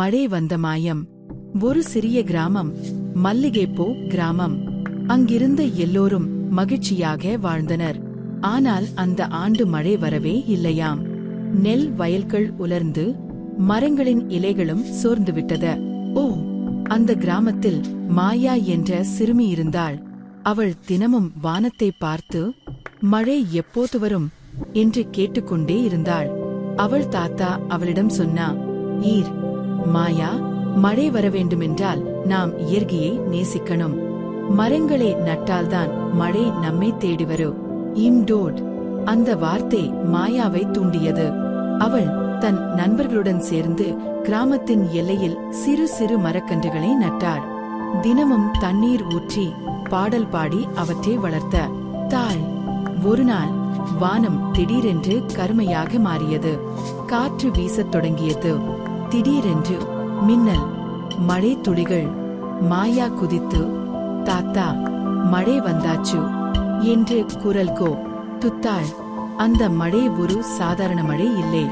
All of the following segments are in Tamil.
மழை வந்த மாயம். ஒரு சிறிய கிராமம் மல்லிகைப்பூ கிராமம். அங்கிருந்த எல்லோரும் மகிழ்ச்சியாக வாழ்ந்தனர். ஆனால் அந்த ஆண்டு மழை வரவே இல்லையாம். நெல் வயல்கள் உலர்ந்து மரங்களின் இலைகளும் சோர்ந்துவிட்டத. ஓ அந்த கிராமத்தில் மாயா என்ற சிறுமி இருந்தாள். அவள் தினமும் வானத்தை பார்த்து மழை எப்போது வரும்? என்று கேட்டுக்கொண்டே இருந்தாள். அவள் தாத்தா அவளிடம் சொன்னா ஈர் மாயா மழை வர வேண்டுமென்றால் நாம் இயற்கையை நேசிக்கணும். மரங்களை நட்டால்தான் மழை நம்மை தேடி வரும் இம்டோட். அந்த வார்த்தை மாயாவை தூண்டியது. அவள் தன் நண்பர்களுடன் சேர்ந்து கிராமத்தின் எல்லையில் சிறு சிறு மரக்கன்றுகளை நட்டாள். தினமும் தண்ணீர் ஊற்றி பாடல் பாடி அவற்றை வளர்த்த. தாள் ஒரு நாள் வானம் திடீரென்று கருமையாக மாறியது. காற்று வீசத் தொடங்கியது. திடீரென்று மின்னல் மழை துளிகள் மாயா குதித்து தாத்தா மழை வந்தாச்சு என்று குரல்கோ துத்தாள் அந்த மழை ஒரு சாதாரண மழை இல்லை.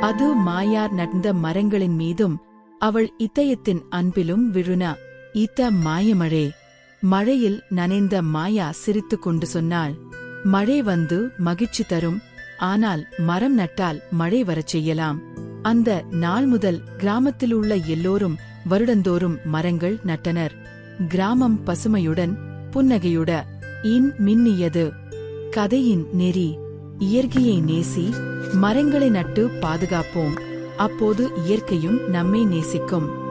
அது மாயார் நடந்த மரங்களின் மீதும் அவள் இத்தயத்தின் அன்பிலும் விழுனா இத்த மாயமழை மழையில் நனைந்த மாயா சிரித்துக் கொண்டு சொன்னாள். மழை வந்து மகிழ்ச்சி தரும் ஆனால் மரம் நட்டால் மழை வரச் செய்யலாம். அந்த நாள் முதல் கிராமத்தில் உள்ள எல்லோரும் வருடந்தோறும் மரங்கள் நட்டனர். கிராமம் பசுமையுடன் புன்னகையுட இன் மின்னியது. கதையின் நெறி இயற்கையை நேசி மரங்களை நட்டு பாதுகாப்போம். அப்போது இயற்கையும் நம்மை நேசிக்கும்.